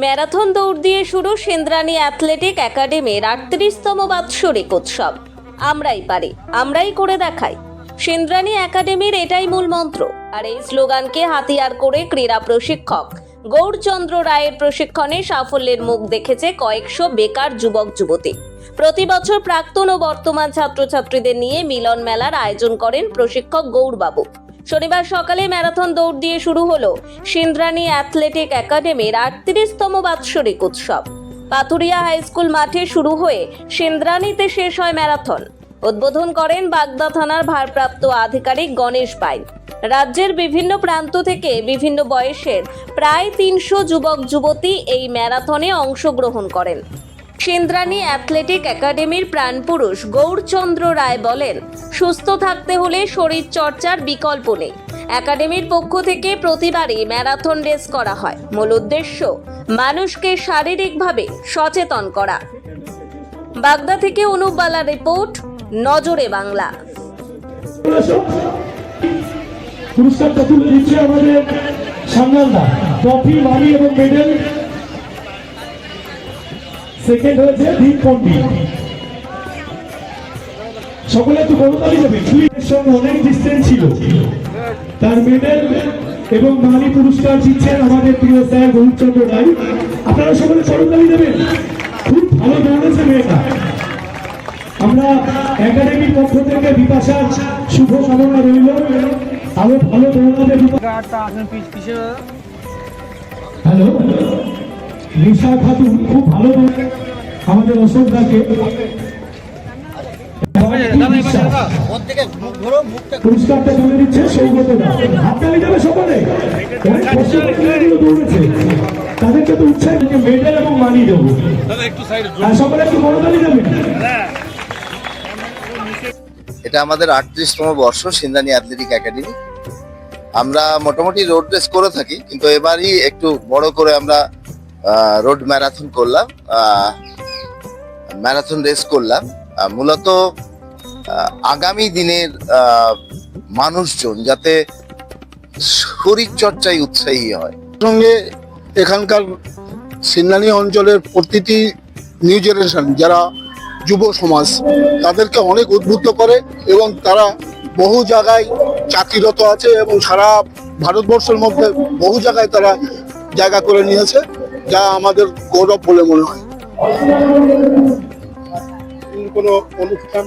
Marathon দৌড় দিয়ে শুরু সেন্দ্রানী অ্যাথলেটিক একাডেমির আটত্রিশতম বাৎসরিক উৎসব। আমরাই পারি, আমরাই করে দেখাই। সেন্দ্রানী একাডেমির এটাই মূল মন্ত্র। আর এই স্লোগানকে হাতিয়ার করে ক্রীড়া প্রশিক্ষক। গৌরচন্দ্র রায়ের প্রশিক্ষণে সাফল্যের মুখ দেখেছে কয়েকশো বেকার যুবক, যুবতী। প্রতি বছর প্রাক্তন ও বর্তমান ছাত্রছাত্রীদের নিয়ে মিলন মেলার আয়োজন করেন প্রশিক্ষক গৌরবাবু। শনিবার সকালে ম্যারাথন দৌড় দিয়ে শুরু হলো সিন্দ্রানী অ্যাথলেটিক একাডেমির আটত্রিশতম বাৎসরিক উৎসব। পাথুরিয়া হাই স্কুল মাঠে শুরু হয়ে সিন্দ্রানীতে শেষ হয় ম্যারাথন। উদ্বোধন করেন বাগদা থানার ভারপ্রাপ্ত আধিকারিক গণেশ পাইন রাজ্যের বিভিন্ন প্রান্ত থেকে বিভিন্ন বয়সের প্রায় তিনশো যুবক যুবতী এই ম্যারাথনে অংশগ্রহণ করেন। সেন্দ্রানী অ্যাথলেটিক একাডেমির প্রাণপুরুষ গৌরচন্দ্র রায় বলেন, সুস্থ থাকতে হলে শরীর চর্চার বিকল্প নেই। একাডেমির পক্ষ থেকে প্রতিবারই ম্যারাথন রেস করা হয়। মূল উদ্দেশ্য, মানুষকে শারীরিকভাবে সচেতন করা। বাগদা থেকে অনুপ বালা রিপোর্ট, নজরে বাংলা। আমাদের ট্রফি মানি এবং মেডেল সেকেন্ড হয়েছে দীপ পণ্ডিত। সকলে একটু করতালি সুইটের সঙ্গে অনেক ডিস্টেন্স ছিল। তার মেডেল এবং মানি পুরস্কার দিচ্ছেন আমাদের প্রিয় স্যার গৌরচন্দ্র রায়। আপনারা সকলে করতালি দেবেন। খুব ভালো দৌড়েছে মেয়েটা। আমরা একাডেমির পক্ষ থেকে বিপাশার শুভ কামনা রইল। আরও ভালো দৌড়াবে হ্যালো? রিসা খাতুন খুব ভালো আমাদের অশোক দাকে পুরস্কারটা তুলে দিচ্ছে সৌগত হাততালি দেবে সকলে? অনেক কষ্ট করে মেয়েগুলো দৌড়েছে। তাদেরকে তো উৎসাহ মেডেল এবং মানি দেবো। সকলে একটু করতালি দেবেন এটা আমাদের আটত্রিশতম বর্ষ সিন্দানি অ্যাথলেটিক একাডেমি। আমরা মোটামুটি রোড রেস করে থাকি কিন্তু এবারই একটু বড় করে আমরা রোড ম্যারাথন করলাম ম্যারাথন রেস করলাম। মূলত আগামী দিনের মানুষজন যাতে শরীর চর্চায় উৎসাহী হয়। সঙ্গে এখানকার সিন্নানি অঞ্চলের প্রতিটি নিউ জেনারেশন যারা যুব সমাজ, তাদেরকে অনেক উদ্বুদ্ধ করে এবং তারা বহু জায়গায় চাকরিরত আছে এবং সারা ভারতবর্ষের মধ্যে বহু জায়গায় তারা জায়গা করে নিয়েছে। যা আমাদের গৌরব বলে মনে হয়। কোনো অনুষ্ঠান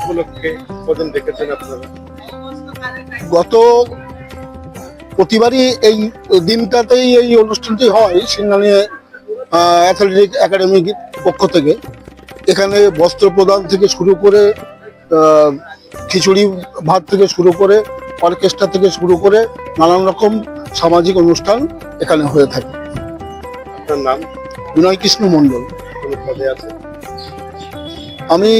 উপলক্ষে কজন দেখেছেন আপনারা? গত প্রতিবারই এই দিনটাতেই এই অনুষ্ঠানটি হয় সিন্নানি অ্যাথলেটিক একাডেমির পক্ষ থেকে। এখানে বস্ত্র প্রদান থেকে শুরু করে খিচুড়ি ভাত থেকে শুরু করে অর্কেস্ট্রা থেকে শুরু করে নানান রকম সামাজিক অনুষ্ঠান এখানে হয়ে থাকে। আপনার নাম? বিনয় কৃষ্ণ মণ্ডল। কোনো পদে আছে? আমি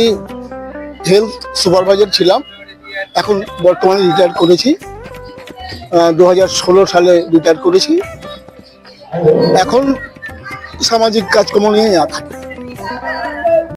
হেলথ সুপারভাইজার ছিলাম। এখন বর্তমানে রিটায়ার করেছি। দু হাজার ষোলো সালে রিটায়ার করেছি। এখন সামাজিক কাজকর্ম নিয়ে থাকি।